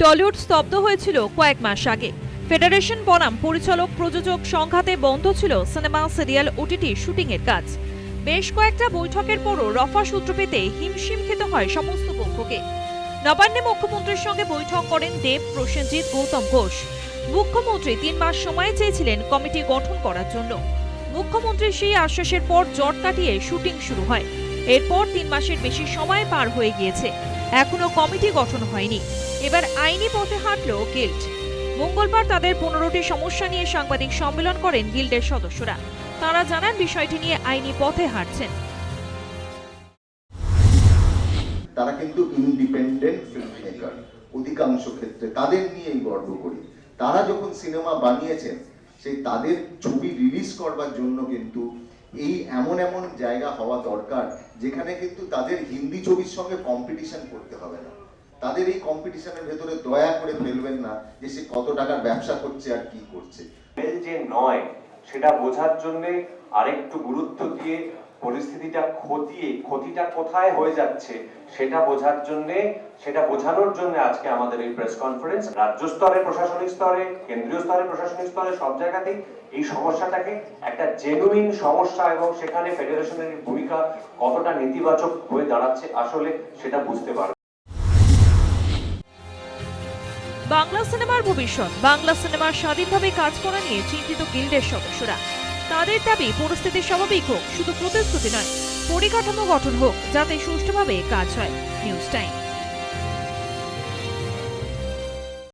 Tollywood স্তব্ধ হয়েছিল কয়েক মাস আগে। ফেডারেশন বনাম পরিচালক প্রযোজক সংঘাতে বন্ধ ছিল সিনেমা, সিরিয়াল, ওটিটি শুটিংয়ের কাজ। বেশ কয়েকটা বৈঠকের পরও রফা সূত্র পেতে হিমশিম খেতে হয় সমস্ত পক্ষকে। নবান্নে মুখ্যমন্ত্রীর সঙ্গে বৈঠক করেন দেব, প্রসেনজিৎ, গৌতম ঘোষ। মুখ্যমন্ত্রী তিন মাস সময় চেয়েছিলেন কমিটি গঠন করার জন্য। মুখ্যমন্ত্রীর সেই আশ্বাসের পর জট কাটিয়ে শুটিং শুরু হয়। এরপর তিন মাসের বেশি সময় পার হয়ে গিয়েছে। এখনও কমিটি গঠন হয়নি। এবার আইনি পথে হাঁটল গিল্ড। মঙ্গলবার তাদের পনেরোটি সমস্যা নিয়ে সাংবাদিক সম্মেলন করেন গিল্ডের সদস্যরা। তারা জানান, বিষয়টি নিয়ে আইনি পথে হাঁটছেন। তারা কিন্তু ইন্ডিপেন্ডেন্ট ফিল্ম মেকার অধিকাংশ ক্ষেত্রে তাদের নিয়েই গর্ব করি। তারা যখন সিনেমা বানিয়েছেন, সেই তাদের ছবি রিলিজ করবার জন্য কিন্তু এই এমন এমন জায়গা হওয়া দরকার, যেখানে কিন্তু তাদের হিন্দি ছবির সঙ্গে কম্পিটিশন করতে হবে না। তাদের এই কম্পিটিশনের ভেতরে দয়া করে ফেলবেন না যে সে কত টাকার ব্যবসা করছে আর কি করছে। যে নয়, সেটা বোঝার জন্য আরেকটু গুরুত্ব দিয়ে পরিস্থিতিটা খতিয়ে, ক্ষতিটা কোথায় হয়ে যাচ্ছে সেটা বোঝার জন্য, সেটা বোঝানোর জন্য আজকে আমাদের এই প্রেস কনফারেন্স রাজ্য স্তরে, প্রশাসনিক স্তরে, কেন্দ্রীয় স্তরে, প্রশাসনিক স্তরে, সব জায়গাতেই এই সমস্যাটাকে একটা জেনুইন সমস্যা এবং সেখানে ফেডারেশনের ভূমিকা কতটা নেতিবাচক হয়ে দাঁড়াচ্ছে আসলে সেটা বুঝতে পারবে। বাংলা সিনেমার ভবিষ্যৎ। বাংলা সিনেমার স্বাধীনভাবে কাজ করা নিয়ে চিন্তিত গিল্ডের সদস্যরা। তাদের দাবি, পরিস্থিতি স্বাভাবিক হোক, শুধু প্রতিশ্রুতি নয়, পরিকাঠামো গঠন হোক, যাতে সুষ্ঠুভাবে কাজ হয়। News time.